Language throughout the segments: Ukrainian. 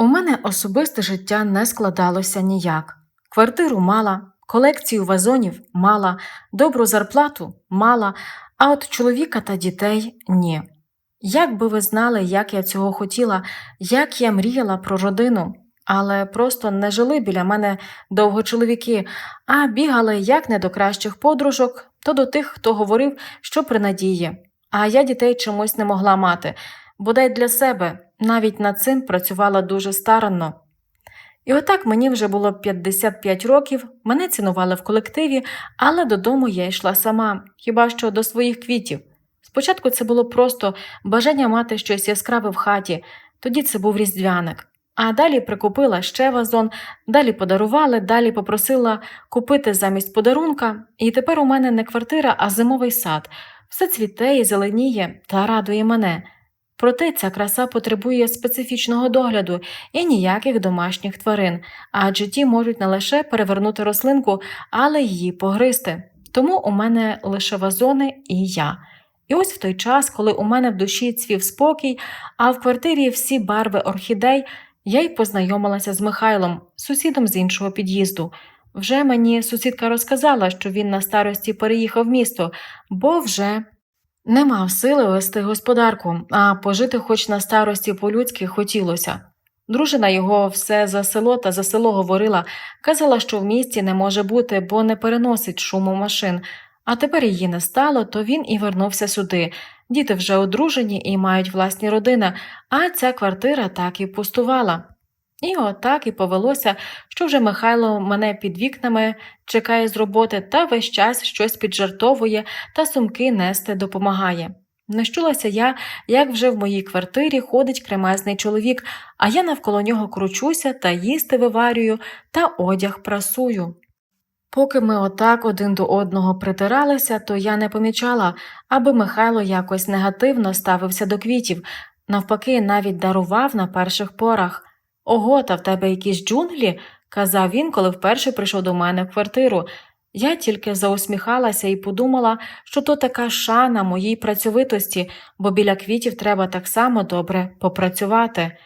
У мене особисте життя не складалося ніяк. Квартиру мала, колекцію вазонів мала, добру зарплату мала, а от чоловіка та дітей ні. Як би ви знали, як я цього хотіла, як я мріяла про родину, але просто не жили біля мене довго чоловіки, а бігали як не до кращих подружок, то до тих, хто говорив, що при надії. А я дітей чомусь не могла мати, бодай для себе, навіть над цим працювала дуже старанно. І отак мені вже було 55 років, мене цінували в колективі, але додому я йшла сама, хіба що до своїх квітів. Спочатку це було просто бажання мати щось яскраве в хаті, тоді це був різдвяник. А далі прикупила ще вазон, далі подарували, далі попросила купити замість подарунка, і тепер у мене не квартира, а зимовий сад. Все цвіте і зеленіє та радує мене. Проте ця краса потребує специфічного догляду і ніяких домашніх тварин, адже ті можуть не лише перевернути рослинку, але її погризти. Тому у мене лише вазони і я. І ось в той час, коли у мене в душі цвів спокій, а в квартирі всі барви орхідей, я й познайомилася з Михайлом, сусідом з іншого під'їзду. Вже мені сусідка розказала, що він на старості переїхав в місто, бо вже не мав сили вести господарку, а пожити хоч на старості по-людськи хотілося. Дружина його все за село та за село говорила, казала, що в місті не може бути, бо не переносить шуму машин. А тепер її не стало, то він і вернувся сюди. Діти вже одружені і мають власні родини, а ця квартира так і пустувала. І отак і повелося, що вже Михайло мене під вікнами чекає з роботи та весь час щось піджартовує та сумки нести допомагає. Не щулася я, як вже в моїй квартирі ходить кремезний чоловік, а я навколо нього кручуся та їсти виварюю та одяг прасую. Поки ми отак один до одного притиралися, то я не помічала, аби Михайло якось негативно ставився до квітів, навпаки, навіть дарував на перших порах. Ого, та в тебе якісь джунглі, казав він, коли вперше прийшов до мене в квартиру. Я тільки заусміхалася і подумала, що то така шана моїй працьовитості, бо біля квітів треба так само добре попрацювати.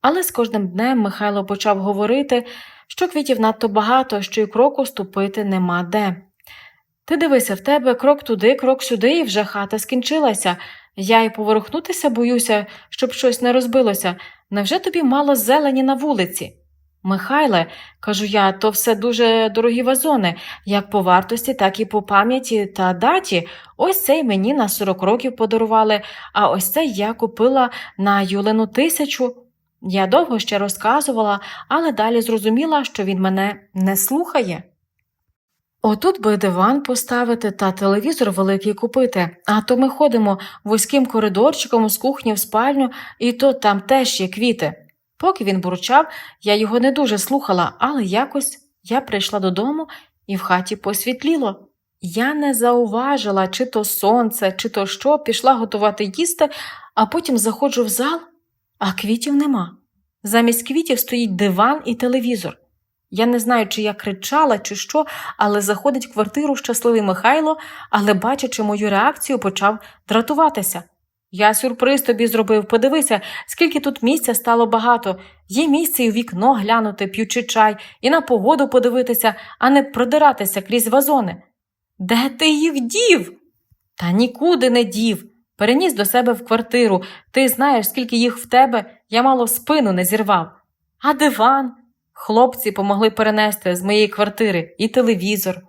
Але з кожним днем Михайло почав говорити, що квітів надто багато, що й кроку ступити нема де. Ти дивися в тебе крок туди, крок сюди, і вже хата скінчилася. Я й поворухнутися боюся, щоб щось не розбилося. Невже тобі мало зелені на вулиці? Михайле, кажу я, то все дуже дорогі вазони, як по вартості, так і по пам'яті та даті. Ось цей мені на 40 років подарували, а ось цей я купила на Юлену тисячу. Я довго ще розказувала, але далі зрозуміла, що він мене не слухає. Отут би диван поставити та телевізор великий купити, а то ми ходимо вузьким коридорчиком з кухні в спальню, і то там теж є квіти. Поки він бурчав, я його не дуже слухала, але якось я прийшла додому і в хаті посвітліло. Я не зауважила, чи то сонце, чи то що, пішла готувати їсти, а потім заходжу в зал, а квітів нема. Замість квітів стоїть диван і телевізор. Я не знаю, чи я кричала, чи що, але заходить в квартиру щасливий Михайло, але, бачачи мою реакцію, почав дратуватися. Я сюрприз тобі зробив, подивися, скільки тут місця стало багато. Є місце і у вікно глянути, п'ючи чай, і на погоду подивитися, а не продиратися крізь вазони. Де ти їх дів? Та нікуди не дів. Переніс до себе в квартиру. Ти знаєш, скільки їх в тебе, я мало спину не зірвав. А диван? Хлопці помогли перенести з моєї квартири і телевізор.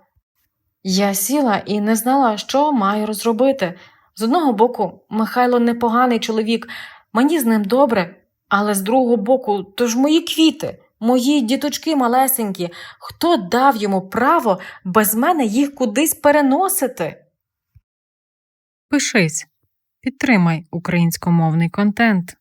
Я сіла і не знала, що маю розробити. З одного боку, Михайло непоганий чоловік, мені з ним добре, але з другого боку, то ж мої квіти, мої діточки малесенькі, хто дав йому право без мене їх кудись переносити? Пишись, підтримай українськомовний контент.